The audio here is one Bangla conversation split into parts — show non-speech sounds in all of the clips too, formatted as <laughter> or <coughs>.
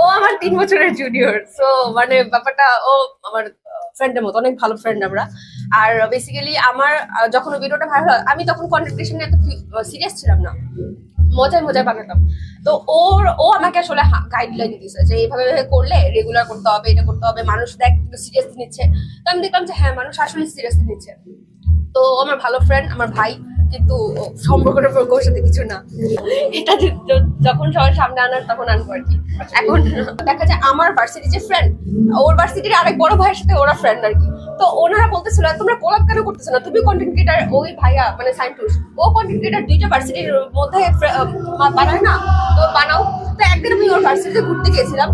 ও আমার তিন বছরের জুনিয়র সো মানে ব্যাপারটা ও আমার ফ্রেন্ডের মতো, অনেক ভালো ফ্রেন্ড আমরা। আর বেসিক্যালি আমার যখন ভিডিওটা ভাইরাল হয়, আমি তখন কন্টেন্ট ক্রিয়েশন নিয়ে এত সিরিয়াস ছিলাম না। মজায় মজায় বানাতাম। তো ওর, ও আমাকে আসলে গাইডলাইন দিয়েছে যে এইভাবে করলে রেগুলার করতে হবে, এটা করতে হবে, মানুষ দেখ সিরিয়াসলি নিচ্ছে। তো আমি দেখলাম যে হ্যাঁ মানুষ আসলে সিরিয়াসলি নিচ্ছে। তো আমার ভালো ফ্রেন্ড আমার ভাই। কিন্তু সম্পর্কটা পুরো ওর সাথে কিছু না। এটা যখন সবার সামনে আনার তখন আনব আর কি। এখন দেখা যায় আমার ভার্সিটি যে ফ্রেন্ড ওর ভার্সিটির আরেক বড় ভাইয়ের সাথে ওরা ফ্রেন্ড আর কি। তো ওনারা বলতেছিল তোমরা কোলাপ কেন করতেছো না? তুমি কন্টেন্ট ক্রিয়েটার ওই ভাইয়া মানে সাইন্টুস ও কন্টেন্ট ক্রিয়েটার দুইটা ভার্সিটির মধ্যে বানায় না? তো বানাও। তো একদিন আমি ওর ভার্সিটিতে ঘুরতে গেছিলাম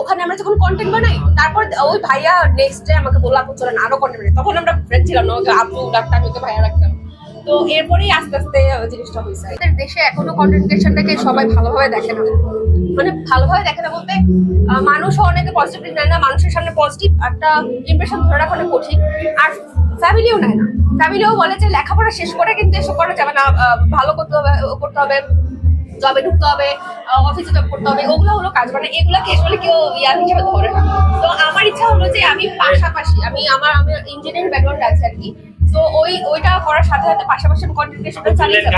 ওখানে আমরা যখন কন্টেন্ট বানাই তারপর ওই ভাইয়া নেক্সট ডে আমাকে বলল আপু চলেন আরও কন্টেন্ট বানাই। তখন আমরা ফ্রেন্ড ছিলাম না ওকে আপু ওকে ভাইয়া রাখতাম। তো এরপরেই আস্তে আস্তে জিনিসটা হয়েছে। আমাদের দেশে এখনও কন্টেন্ট ক্রিয়েশনটাকে সবাই ভালোভাবে দেখে না। মানে ভালোভাবে দেখে না বলতে মানুষও অনেকে পজিটিভ নেয় না মানুষের সামনে পজিটিভ একটা ইমপ্রেশন ধরে রাখা অনেক কঠিন। আর ফ্যামিলিও নেয় না। ফ্যামিলিও বলে যে লেখাপড়া শেষ করে কিন্তু এসব করা যাবে না ভালো করতে হবে করতে হবে জবে ঢুকতে হবে অফিসে জব করতে হবে ওগুলো হলো কাজ। মানে এগুলোকে আসলে কেউ ইয়ার হিসেবে ধরে না। তো আমার ইচ্ছা হলো যে আমি পাশাপাশি আমি আমার আমি ইঞ্জিনিয়ারিং ব্যাকগ্রাউন্ড আছে আর কি তো ওই ওইটা করার সাথে সাথে পাশাপাশি আমি কন্টেন্ট ক্রিয়েশনটা চালিয়ে যাব।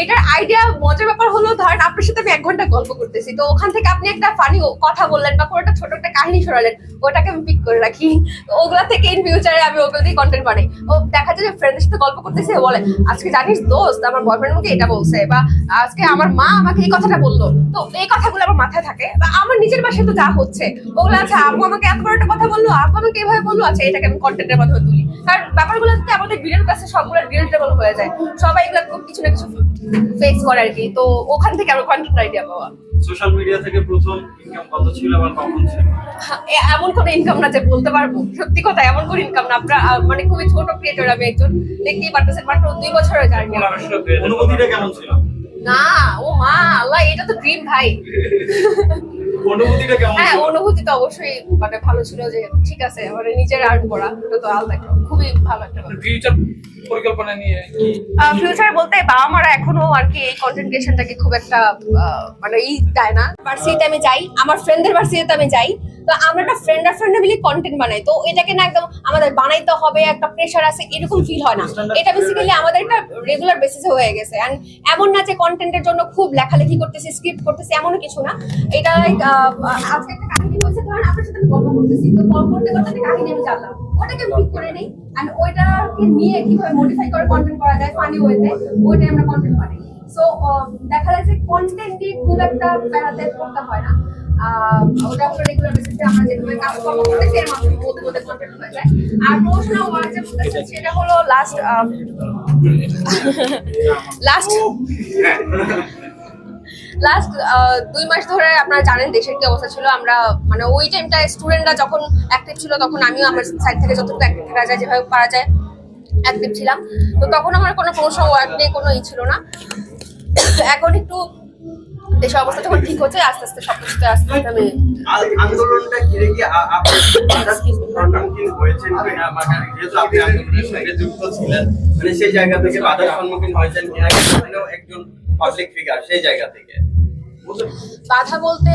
এটার আইডিয়া মজার ব্যাপার হলো, ধরেন আপনার সাথে আমি এক ঘণ্টা গল্প করতেছি, তো ওখান থেকে আপনি একটা ফানি কথা বললেন বা কোনো একটা ছোট একটা কাহিনী শোনালেন, ওটাকে আমি পিক করে রাখি। ওগুলা থেকে ইন ফিউচারে আমি ওগুলো দিয়ে কন্টেন্ট বানাই। ও দেখা যায় যে ফ্রেন্ডের সাথে গল্প করতেছে বলে, আজকে জানিস দোস্ত, আমার বয়ফ্রেন্ড আমাকে এটা বলছে বা আজকে আমার মা আমাকে এই কথাটা বলল। তো এই কথাগুলো আমার মাথায় থাকে, বা আমার নিজের বাসায় তো যা হচ্ছে। ওগুলো আচ্ছা আব্বু আমাকে এত বড় কথা বলল আব্বু আমাকে এভাবে বলল? আচ্ছা এটাকে আমি কন্টেন্টের মাধ্যমে তুলি। কারণ ব্যাপারগুলো আমাদের ভিডিওর কাছে সবগুলো রিলেটেবল হয়ে যায়। সবাই এগুলো কিছু না কিছু ফেস করে আর কি। তো ওখান থেকে আমার কন্টেন্ট আইডিয়া পাওয়া। সোশ্যাল মিডিয়া থেকে প্রথম ইনকাম কত ছিল আবার কখন ছিল? এ- এমন কোন ইনকাম না যে বলতে পারব। সত্যি কথা এমন কোন ইনকাম না। আপনার মানে খুবই ছোট ক্রিয়েটর আমি একজন। দেখতেই পারতেছেন মাত্র দুই বছরের জার্নি অনুভূতিটা কেমন ছিল? না ও মা আল্লাহ এটা তো ড্রিম ভাই। <laughs> অনুভূতিটা কেমন হ্যাঁ অনুভূতি তো অবশ্যই মানে ভালো ছিল যে ঠিক আছে মানে নিজের আর্ট করা এটা তো আলাদা একটা খুবই ভালো একটা ফিউচার পরিকল্পনা নিয়ে কি? ফিউচার বলতে বাবা মারা এখনও আর কি এই কন্টেন্ট ক্রিয়েশনটাকে খুব একটা আহ, মানে ই দেয় না। ভার্সিটিতে আমি যাই আমার ফ্রেন্ডদের ভার্সিটিতে আমি যাই। তো আমরা একটা ফ্রেন্ড আর ফ্রেন্ড মিলে কন্টেন্ট বানাই। তো এটাকে না একদম আমাদের বানাইতে হবে একটা প্রেশার আছে এরকম ফিল হয় না। এটা বেসিক্যালি আমাদের একটা রেগুলার বেসিসে হয়ে গেছে। এন্ড এমন না যে কন্টেন্টের জন্য খুব লেখালেখি করতেছি স্ক্রিপ্ট করতেছি এমনও কিছু না। এটা আজকে একটা কাহিনী হয়েছে ধরেন আপনার সাথে আমি গল্প করতেছি। তো গল্প করতে করতে কাহিনী আমি জানলাম। ওটাকে আমি করে নেই। এন্ড ওইটাকে নিয়ে কীভাবে মডিফাই করে কন্টেন্ট করা যায় ফানি ওয়েতে ওইটাই আমরা কন্টেন্ট বানাই। সো দেখা যায় যে কন্টেন্ট দিয়ে খুব একটা বেড়াতে করতে হয় না। ওটা আমরা যেভাবে কাজকর্ম করতেছি এর মাধ্যমে মধ্যে মধ্যে কন্টেন্ট হয়ে যায়। আর প্রমোশনাল ওয়ার্ক যে বলতেছে সেটা হলো লাস্ট লাস্ট লাস্ট দুই মাস ধরে আপনারা জানেন দেশের কি অবস্থা ছিল। আমরা মানে ওই টাইমটা স্টুডেন্টরা যখন অ্যাক্টিভ ছিল তখন আমিও আমার সাইড থেকে যতটুকু অ্যাক্টিভ থাকা যায় যেভাবে পারা যায় অ্যাক্টিভ ছিলাম। তো তখন আমার কোনো প্রমোশন ওয়ার্ক নিয়ে কোনো ই ছিল না। <coughs> এখন একটু দেশের অবস্থা যখন ঠিক হচ্ছে আস্তে আস্তে সব কিছুতে আস্তে আস্তে আমি আন্দোলনটা ঘিরে কি আ- আপনি <coughs> সম্মুখীন হয়েছেন কিনা বা যেহেতু আপনি আন্দোলনের সঙ্গে যুক্ত ছিলেন মানে সেই জায়গা থেকে বাধার সম্মুখীন হয়েছেন কিনা? একজন পাবলিক ফিগার সেই জায়গা থেকে। বাধা বলতে